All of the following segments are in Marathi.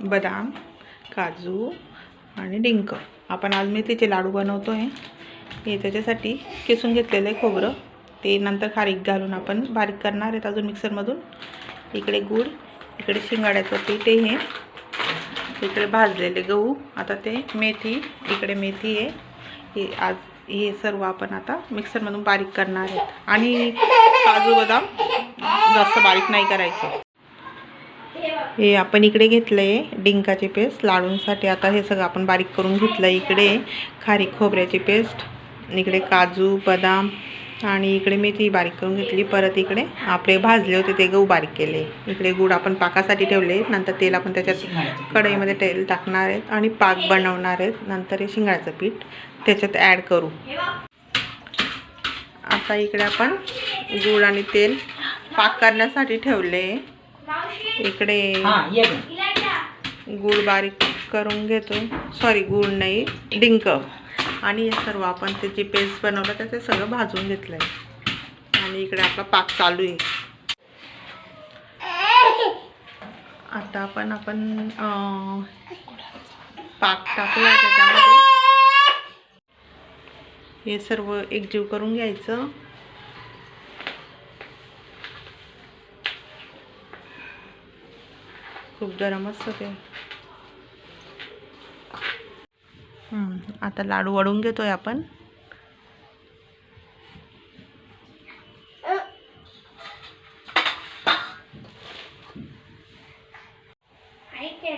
बदाम काजू आणि डिंक. आपण आज मेथीचे लाडू बनवतो आहे हे त्याच्यासाठी किसून घेतलेलं आहे खोबरं. ते नंतर खारीक घालून आपण बारीक करणार आहेत अजून मिक्सरमधून. इकडे गूळ इकडे शिंगाड्याचं पीठ आहे हे. इकडे भाजलेले गहू. आता ते मेथी इकडे मेथी आहे. हे आज हे सर्व आपण आता मिक्सरमधून बारीक करणार आहेत. आणि काजू बदाम जास्त बारीक नाही करायचं. हे आपण इकडे घेतलं आहे डिंकाची पेस्ट. लाडूंसाठी आता हे सगळं आपण बारीक करून घेतलं. आहे इकडे खारीक खोबऱ्याची पेस्ट इकडे काजू बदाम आणि इकडे मेथी बारीक करून घेतली. परत इकडे आपले भाजले होते ते गहू बारीक केले. इकडे गूळ आपण पाकासाठी ठेवले. नंतर तेल आपण त्याच्यात कढईमध्ये तेल टाकणार आहेत आणि पाक बनवणार आहेत. नंतर हे शिंगाचं पीठ त्याच्यात ॲड करू. आता इकडे आपण गूळ आणि तेल पाक करण्यासाठी ठेवले. इकडे. गूळ बारीक करून घेतो. सॉरी गूळ नाही डिंक. आणि हे सर्व आपण त्याची पेस्ट बनवलं तर ते सगळं भाजून घेतलं आहे आणि इकडे आपला पाक चालू आहे. आता आपण आपण पाक टाकूया त्याच्यामध्ये. हे सर्व एकजीव करून घ्यायचं. खूप गरम असतं ते. आता लाडू वळून घेतोय आपण.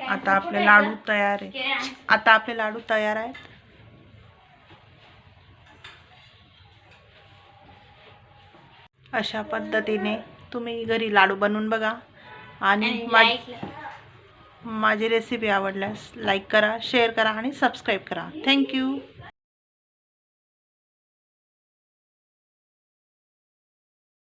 आता आपले लाडू तयार आहे. आता आपले लाडू तयार आहेत. अशा पद्धतीने तुम्ही घरी लाडू बनवून बघा. आणि माझी रेसिपी आवडल्यास लाईक करा शेअर करा आणि सबस्क्राईब करा. थँक्यू